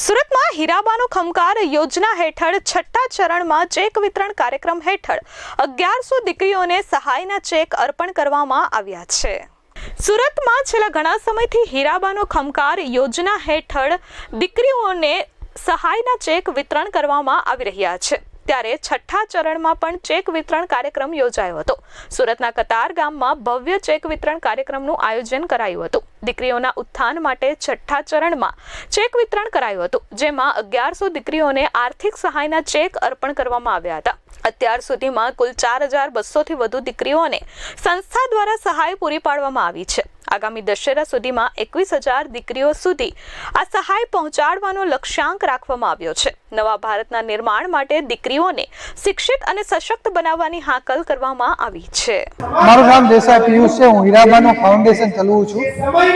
સુરતમાં હીરાબાનો ખમકાર યોજના હેઠળ છઠ્ઠા ચરણમાં ચેક વિતરણ કાર્યક્રમ હેઠળ અગિયારસો દીકરીઓને સહાયના ચેક અર્પણ કરવામાં આવ્યા છે. સુરતમાં છેલ્લા ઘણા સમયથી હીરાબાનો ખમકાર યોજના હેઠળ દીકરીઓને સહાયના ચેક વિતરણ કરવામાં આવી રહ્યા છે. ત્યારે છઠ્ઠા ચરણમાં પણ ચેક વિતરણ કાર્યક્રમ યોજાયો હતો. સુરતના કતાર ગામમાં ભવ્ય ચેક વિતરણ કાર્યક્રમનું આયોજન કરાયું હતું. દીકરીઓના ઉત્થાન માટે છઠ્ઠા ચરણમાં ચેક વિતરણ કરાયું હતું, જેમાં અગિયારસો દીકરીઓને આર્થિક સહાયના ચેક અર્પણ કરવામાં આવ્યા હતા. અત્યાર સુધીમાં કુલ ચાર હજાર બસોથી વધુ દીકરીઓને સંસ્થા દ્વારા સહાય પૂરી પાડવામાં આવી છે. આગામી દશેરા સુધીમાં એકવીસ હજાર દીકરીઓ સુધી આ સહાય પહોંચાડવાનો લક્ષ્યાંક રાખવામાં આવ્યો છે. નવા ભારતના નિર્માણ માટે દીકરીઓને શિક્ષિત અને સશક્ત બનાવવાની હાકલ કરવામાં આવી છે. મારું નામ દેસાઈ પિયુષ છે. હું હીરાબાનું ફાઉન્ડેશન ચલાવું છું.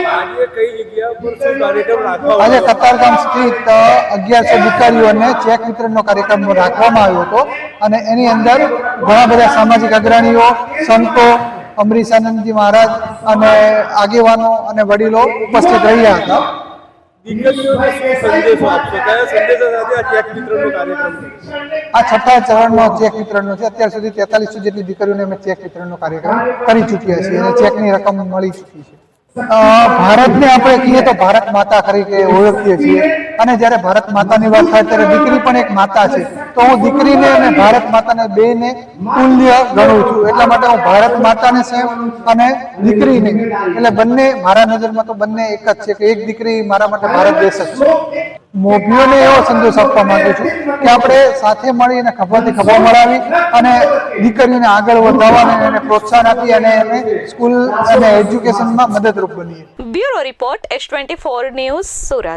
આજે કઈ જગ્યા પર શું કાર્યક્રમ રાખવામાં આજે કતારગામ સ્થિત અગિયારસો દીકરીઓને ચેક વિતરણનો કાર્યક્રમ રાખવામાં આવ્યો હતો. અને એની અંદર ઘણા બધા સામાજિક અગ્રણીઓ સંતો અમરીશ આનંદજી મહારાજ અને આગેવાનો અને વડીલો ઉપસ્થિત રહ્યા હતા. આ ચેક વિતરણનો કાર્યક્રમ છે? આ છઠ્ઠા ચરણનો ચેક વિતરણનો છે. અત્યાર સુધી તેતાલીસો જેટલી દીકરીઓને અમે ચેક વિતરણનો કાર્યક્રમ કરી ચૂક્યા છીએ અને ચેકની રકમ મળી ચૂકી છે. ભારતને આપણે કહીએ તો ભારત માતા તરીકે ઓળખીએ છીએ. અને જ્યારે ભારત માતાની વાત થાય ત્યારે દીકરી પણ એક માતા છે. તો હું દીકરીને અને ભારત માતાને બેને તુલ્ય ગણું છું. એટલા માટે હું ભારત માતાને સેમ અને દીકરીને. એટલે બંને મારા નજરમાં તો બંને એક જ છે કે એક દીકરી મારા માટે ભારત દેશ જ છે. મોભીઓને એવો સંદેશ આપવા માંગુ છું કે આપણે સાથે મળીને ખભાથી ખભા મળાવી અને દીકરીઓને આગળ વધાવવા અને એને પ્રોત્સાહન આપી અને એને સ્કૂલ અને એજ્યુકેશનમાં મદદરૂપ બનીએ. Bureau report S twenty four news Surat.